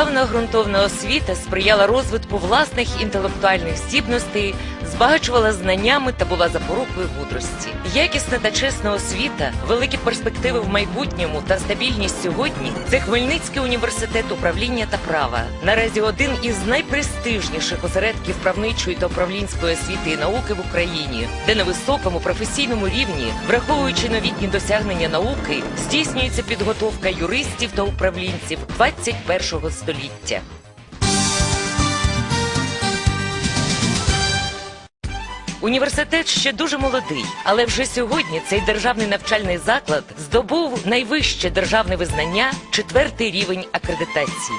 Державна ґрунтовна освіта сприяла розвитку власних інтелектуальних здібностей, збагачувала знаннями та була запорукою мудрості. Якісна та чесна освіта, великі перспективи в майбутньому та стабільність сьогодні це Хмельницький університет управління та права. Наразі один із найпрестижніших осередків правничої та управлінської освіти і науки в Україні, де на високому професійному рівні, враховуючи новітні досягнення науки, здійснюється підготовка юристів та управлінців 21 століття. Університет ще дуже молодий, але вже сьогодні цей державний навчальний заклад здобув найвище державне визнання четвертий рівень акредитації.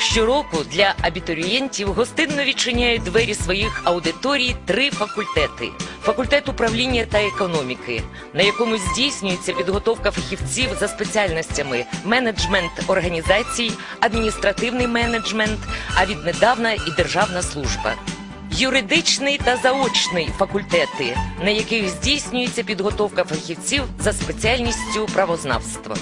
Щороку для абітурієнтів гостинно відчиняють двері своїх аудиторій три факультети: факультет управління та економіки, на якому здійснюється підготовка фахівців за спеціальностями менеджмент організацій, адміністративний менеджмент, а віднедавна і державна служба. Юридичний та заочний факультети, на яких здійснюється підготовка фахівців за спеціальністю правознавства.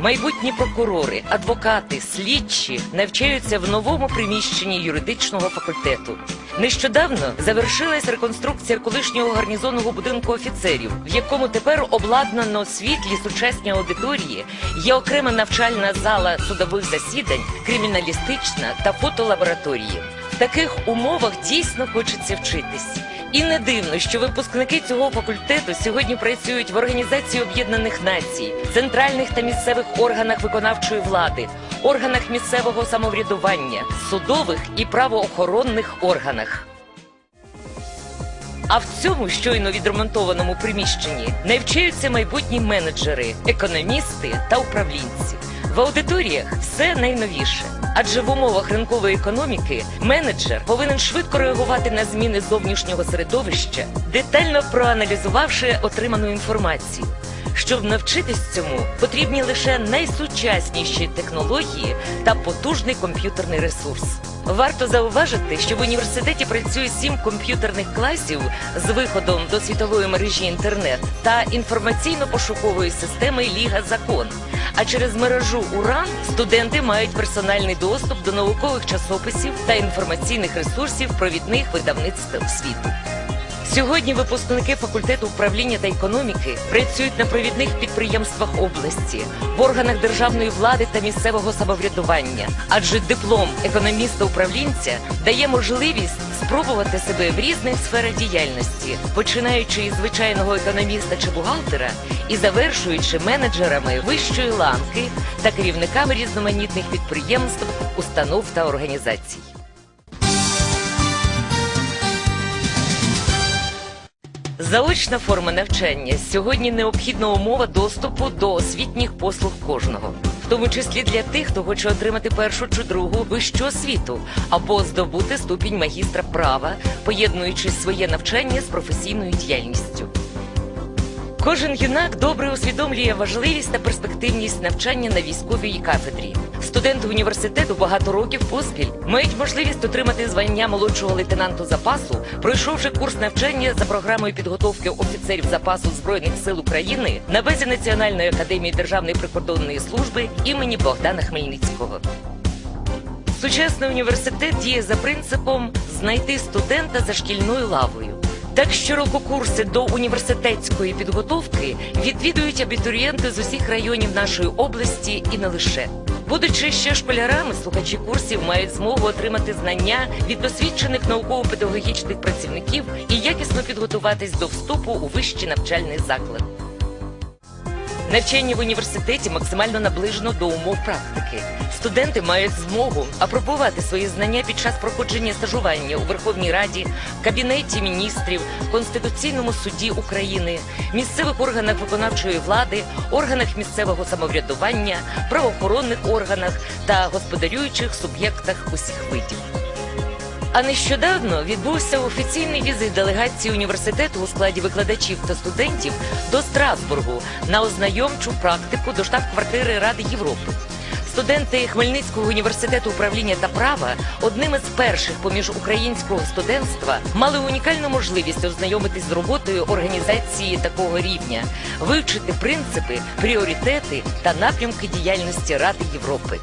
Майбутні прокурори, адвокати, слідчі навчаються в новому приміщенні юридичного факультету. Нещодавно завершилась реконструкція колишнього гарнізонного будинку офіцерів, в якому тепер обладнано світлі сучасні аудиторії, є окрема навчальна зала судових засідань, криміналістична та фотолабораторії. Таких умовах дійсно хочеться вчитись. І не дивно, що випускники цього факультету сьогодні працюють в Організації Об'єднаних Націй, центральних та місцевих органах виконавчої влади, органах місцевого самоврядування, судових і правоохоронних органах. А в цьому щойно відремонтованому приміщенні навчаються майбутні менеджери, економісти та управлінці. В аудиторіях все найновіше. Адже в умовах ринкової економіки менеджер повинен швидко реагувати на зміни зовнішнього середовища, детально проаналізувавши отриману інформацію. Щоб навчитись цьому, потрібні лише найсучасніші технології та потужний комп'ютерний ресурс. Варто зауважити, що в університеті працює сім комп'ютерних класів з виходом до світової мережі інтернет та інформаційно-пошукової системи Ліга Закон. А через мережу УРАН студенти мають персональний доступ до наукових часописів та інформаційних ресурсів провідних видавництв світу. Сьогодні випускники факультету управління та економіки працюють на провідних підприємствах області, в органах державної влади та місцевого самоврядування, адже диплом економіста-управлінця дає можливість спробувати себе в різних сферах діяльності, починаючи із звичайного економіста чи бухгалтера і завершуючи менеджерами вищої ланки та керівниками різноманітних підприємств, установ та організацій. Заочна форма навчання сьогодні необхідна умова доступу до освітніх послуг кожного, в тому числі для тих, хто хоче отримати першу чи другу вищу освіту або здобути ступінь магістра права, поєднуючи своє навчання з професійною діяльністю. Кожен юнак добре усвідомлює важливість та перспективність навчання на військовій кафедрі. Студенти університету багато років поспіль мають можливість отримати звання молодшого лейтенанту запасу, пройшовши курс навчання за програмою підготовки офіцерів запасу збройних сил України на базі Національної академії державної прикордонної служби імені Богдана Хмельницького. Сучасний університет діє за принципом знайти студента за шкільною лавою. Так щороку курси до університетської підготовки відвідують абітурієнти з усіх районів нашої області і не лише. Будучи ще школярами, слухачі курсів мають змогу отримати знання від досвідчених науково-педагогічних працівників і якісно підготуватись до вступу у вищий навчальний заклад. Навчання в університеті максимально наближено до умов практики. Студенти мають змогу апробувати свої знання під час проходження стажування у Верховній Раді, Кабінеті міністрів, Конституційному суді України, місцевих органах виконавчої влади, органах місцевого самоврядування, правоохоронних органах та господарюючих суб'єктах усіх видів. А нещодавно відбувся офіційний візит делегації університету у складі викладачів та студентів до Страсбургу на ознайомчу практику до штаб-квартири Ради Європи. Студенти Хмельницького університету управління та права одним із перших поміж українського студентства мали унікальну можливість ознайомитись з роботою організації такого рівня, вивчити принципи, пріоритети та напрямки діяльності Ради Європи.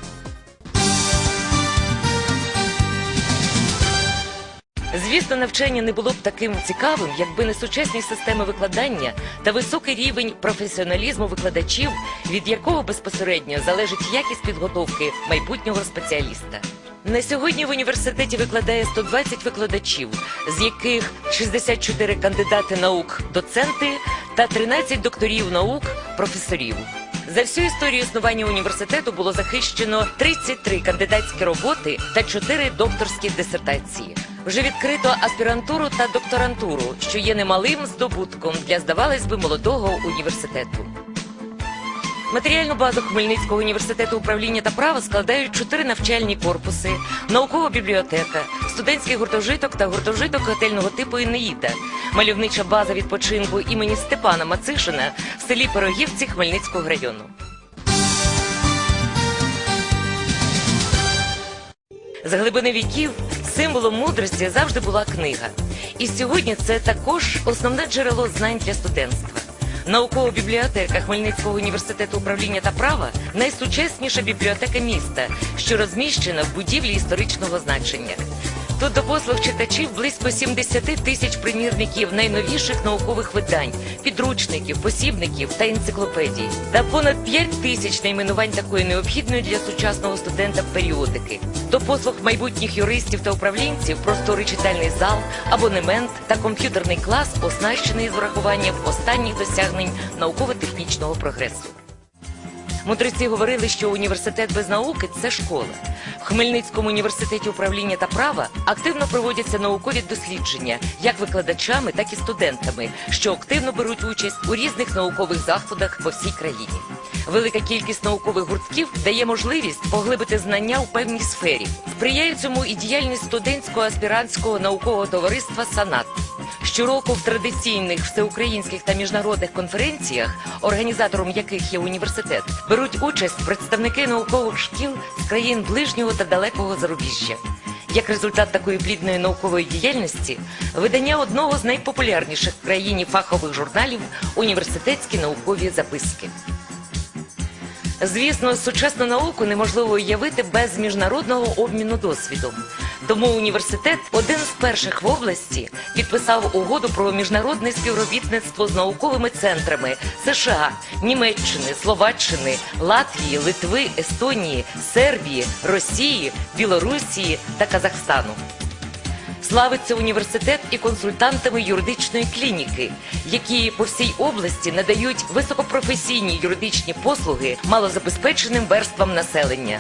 Звісно, навчання не було б таким цікавим, якби не сучасні системи викладання та високий рівень професіоналізму викладачів, від якого безпосередньо залежить якість підготовки майбутнього спеціаліста. На сьогодні в університеті викладає 120 викладачів, з яких 64 кандидати наук, доценти та 13 докторів наук, професорів. За всю історію існування університету було захищено 33 кандидатські роботи та 4 докторські дисертації. Вже відкрито аспірантуру та докторантуру, що є немалим здобутком для, здавалось би, молодого університету. Матеріальну базу Хмельницького університету управління та права складають чотири навчальні корпуси, наукова бібліотека, студентський гуртожиток та гуртожиток готельного типу «Інеїда», мальовнича база відпочинку імені Степана Мацишина в селі Пирогівці Хмельницького району. З глибини віків символом мудрості завжди була книга. І сьогодні це також основне джерело знань для студентства. Наукова бібліотека Хмельницького університету управління та права найсучасніша бібліотека міста, що розміщена в будівлі історичного значення. Тут до послуг читачів близько 70 тисяч примірників найновіших наукових видань, підручників, посібників та енциклопедій, та понад 5 тисяч найменувань такої необхідної для сучасного студента періодики. До послуг майбутніх юристів та управлінців просторий читальний зал, абонемент та комп'ютерний клас, оснащений з врахуванням останніх досягнень науково-технічного прогресу. Мудреці говорили, що університет без науки це школа. Хмельницькому університеті управління та права активно проводяться наукові дослідження як викладачами, так і студентами, що активно беруть участь у різних наукових заходах по всій країні. Велика кількість наукових гуртків дає можливість поглибити знання у певній сфері. Сприяє цьому і діяльність студентського аспірантського наукового товариства Санат. Щороку в традиційних всеукраїнських та міжнародних конференціях, організатором яких є університет, беруть участь представники наукових шкіл з країн ближнього та далекого зарубіжжя. Як результат такої плідної наукової діяльності, видання одного з найпопулярніших в країні фахових журналів університетські наукові записки. Звісно, сучасну науку неможливо уявити без міжнародного обміну досвідом. Тому університет один з перших в області підписав угоду про міжнародне співробітництво з науковими центрами США, Німеччини, Словаччини, Латвії, Литви, Естонії, Сербії, Росії, Білорусії та Казахстану. Славиться університет і консультантами юридичної клініки, які по всій області надають високопрофесійні юридичні послуги малозабезпеченим верствам населення.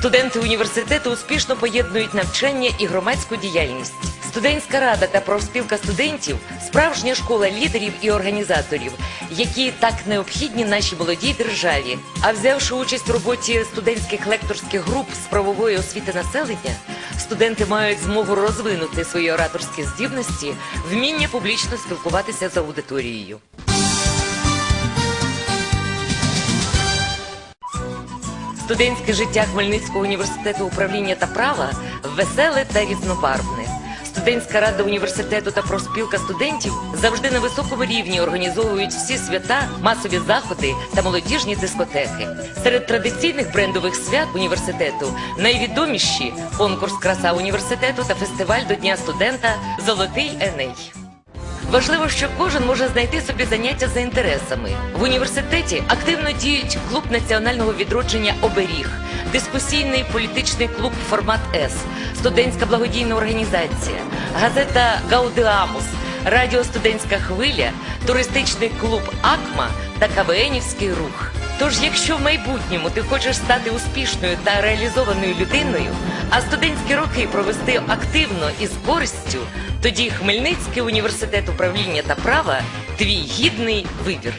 Студенти університету успішно поєднують навчання і громадську діяльність. Студентська рада та профспілка студентів справжня школа лідерів і організаторів, які так необхідні нашій молодій державі. А взявши участь в роботі студентських лекторських груп з правової освіти населення, студенти мають змогу розвинути свої ораторські здібності, вміння публічно спілкуватися з аудиторією. Студентське життя Хмельницького університету управління та права веселе та різнобарвне. Студентська рада університету та профспілка студентів завжди на високому рівні організовують всі свята, масові заходи та молодіжні дискотеки. Серед традиційних брендових свят університету найвідоміші конкурс Краса університету та фестиваль до Дня студента Золотий Еней. Важливо, що кожен може знайти собі заняття за інтересами. В університеті активно діють клуб національного відродження Оберіг, дискусійний політичний клуб Формат С, студентська благодійна організація, газета Гаудеамус, радіо Студентська хвиля, туристичний клуб Акма та КВНівський рух. Тож, якщо в майбутньому ти хочеш стати успішною та реалізованою людиною, а студентські роки провести активно і з користю, тоді Хмельницький університет управління та права твій гідний вибір.